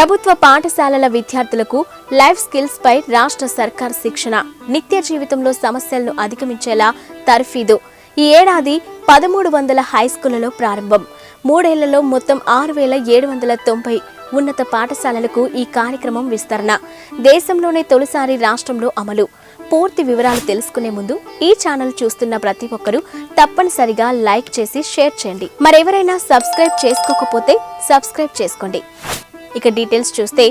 ప్రభుత్వ పాఠశాలల విద్యార్థులకు లైఫ్ స్కిల్స్ పై రాష్ట్ర సర్కార్ శిక్షణ. నిత్య జీవితంలో సమస్యలను అధిగమించేలా తర్ఫీదు. ఈ ఏడాది పదమూడు వందల హైస్కూళ్ళలో ప్రారంభం. మూడేళ్ళలో మొత్తం ఆరు వేల ఏడు వందల తొంభై ఉన్నత పాఠశాలలకు ఈ కార్యక్రమం విస్తరణ. దేశంలోనే తొలిసారి రాష్ట్రంలో అమలు. పూర్తి వివరాలు తెలుసుకునే ముందు ఈ ఛానల్ చూస్తున్న ప్రతి ఒక్కరూ తప్పనిసరిగా లైక్ చేసి షేర్ చేయండి. మరెవరైనా సబ్స్క్రైబ్ చేసుకోకపోతే సబ్స్క్రైబ్ చేసుకోండి. ఇక డీటెయిల్స్ చూస్తే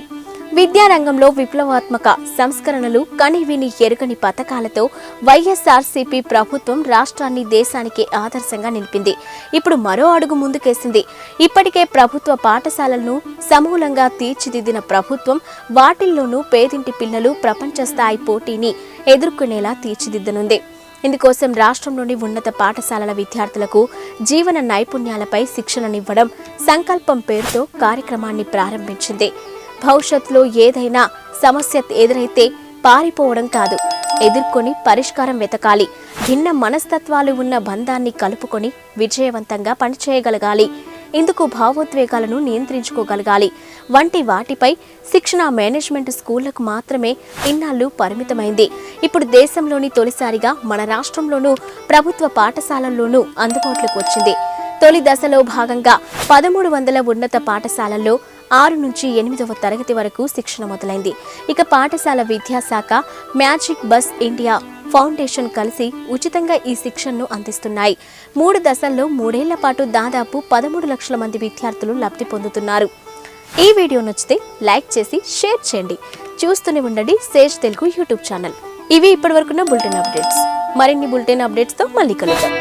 విద్యారంగంలో విప్లవాత్మక సంస్కరణలు కనివిని ఎరుగని పథకాలతో వైఎస్ఆర్సీపీ ప్రభుత్వం రాష్ట్రాన్ని దేశానికి ఆదర్శంగా నిలిపింది. ఇప్పుడు మరో అడుగు ముందుకేసింది. ఇప్పటికే ప్రభుత్వ పాఠశాలలను సమూలంగా తీర్చిదిద్దిన ప్రభుత్వం వాటిల్లోనూ పేదింటి పిల్లలు ప్రపంచ స్థాయి పోటీని ఎదుర్కొనేలా తీర్చిదిద్దనుంది. ఇందుకోసం రాష్ట్రంలోని ఉన్నత పాఠశాలల విద్యార్థులకు జీవన నైపుణ్యాలపై శిక్షణనివ్వడం సంకల్పం పేరుతో కార్యక్రమాన్ని ప్రారంభించింది. భవిష్యత్తులో ఏదైనా సమస్య ఎదురైతే పారిపోవడం కాదు. ఎదుర్కొని పరిష్కారం వెతకాలి. భిన్న మనస్తత్వాలు ఉన్న బంధాన్ని కలుపుకొని విజయవంతంగా పనిచేయగలగాలి. ఇందుకు భావోద్వేగాలను నియంత్రించుకోగలగాలి. వంటి వాటిపై శిక్షణ మేనేజ్మెంట్ స్కూళ్ళకు మాత్రమే ఇన్నాళ్ళు పరిమితమైంది. ఇప్పుడు దేశంలోని తొలిసారిగా మన రాష్ట్రంలోనూ ప్రభుత్వ పాఠశాలల్లోనూ అందుబాటులోకి వచ్చింది. తొలి దశలో భాగంగా పదమూడు వందల ఉన్నత పాఠశాలల్లో ఆరు నుంచి ఎనిమిదవ తరగతి వరకు శిక్షణ మొదలైంది. ఇక పాఠశాల విద్యాశాఖ మ్యాజిక్ బస్ ఇండియా ఫౌండేషన్ కలిసి ఉచితంగా ఈ శిక్షణను అందిస్తున్నాయి. మూడు దశల్లో మూడేళ్ళ పాటు దాదాపు పదమూడు లక్షల మంది విద్యార్థులు లబ్ధి పొందుతున్నారు. ఈ వీడియో నచ్చితే లైక్ చేసి షేర్ చేయండి. చూస్తూనే ఉండండి సేజ్ తెలుగు యూట్యూబ్ ఛానల్. ఇవి ఇప్పటివరకున్న బులెటిన్ అప్డేట్స్. మరిన్ని బులెటిన్ అప్డేట్స్తో మళ్ళీ కలుద్దాం.